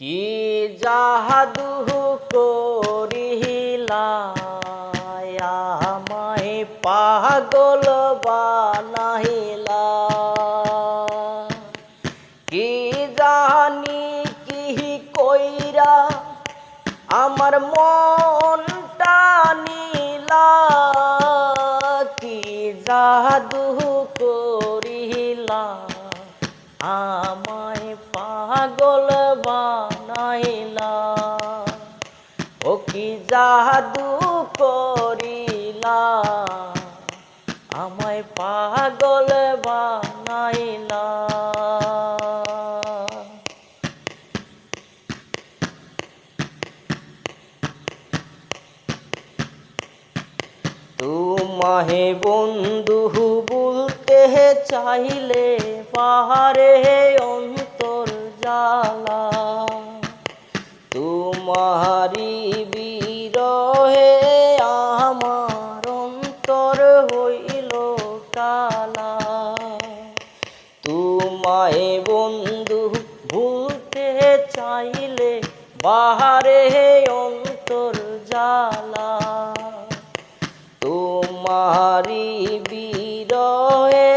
কি জাহাদু করিলা আমায় পাগল বানাইলা কি জানি কি কইরা আমার মনটা পাগল বানাইলা। ও কি জাদু করিলা। আমায় পাগল বানাইলা। তোমাহে বন্ধু বলতে চাইলে পাহাড়ে জ্বালা তোমারি বিরহে আমার অন্তর হইল কালা। তোমায় বন্ধু ভুলতে চাইলে বাহারে অন্তর জ্বালা। তোমারি বিরহে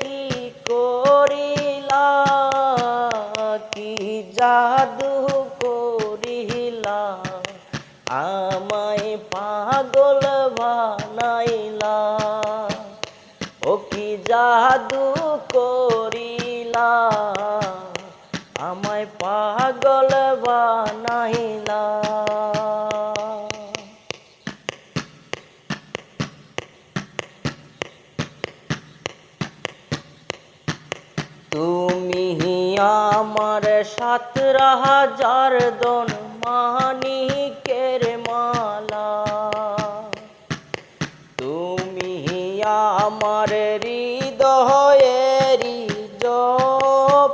কি করিলা? কি জাদু করিলা? আমায় পাগল বানাইলা। ও কি জাদু করিলা? আমায় পাগল বানাইলা। তুমি আমার সাত হাজার দন মানিকের মালা। তুমি আমার হৃদয়েরি জপমালা।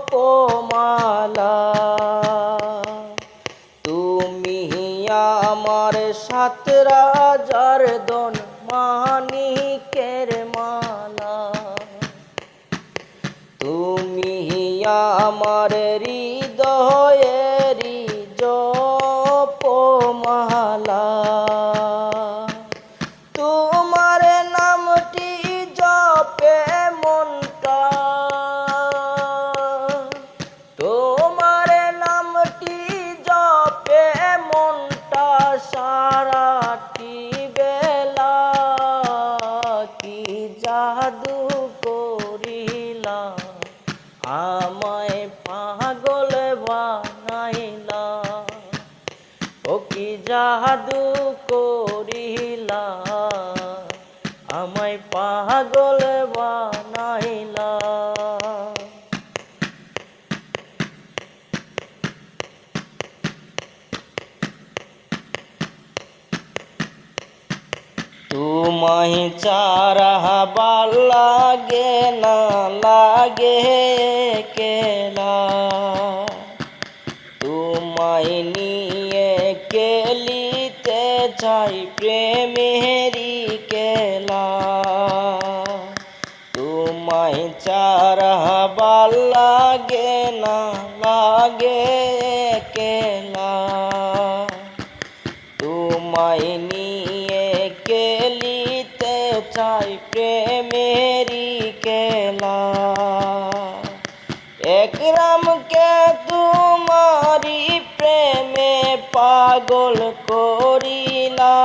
তুমি আমার সাত রাজার দন মানিকের আমার হৃদয়েরি জপমালা। তোমার নামটি জপে মনটা তোমার নামটি জপে মনটা সারাটি বেলা, কি জাদু জাদু করিলা আমায় পাগল বানাইলা। তোমায় চারা ভালো লাগে না লাগে কেলা তোমায় নিয়ে চাই প্রেমেরি কেলা। তোমায় চারা ভালো লাগে না, লাগে কেলা। তোমায় নিয়ে কেলিতে চাই প্রেমেরি কেলা। একরামকে তোমারি পাগল করিলা,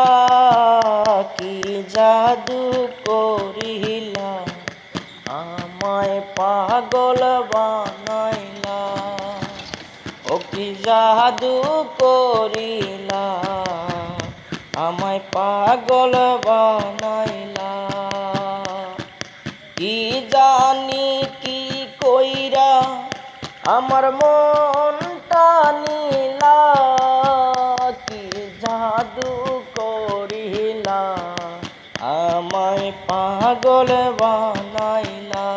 কি জাদু করিলা? আমায় পাগল বানাইলা, ও কি জাদু করিলা? আমায় পাগল বানাইলা। কি জানি কি কইরা, আমার মনটা নীলা। কি জাদু করিলা আমায় পাগল বানাইলা।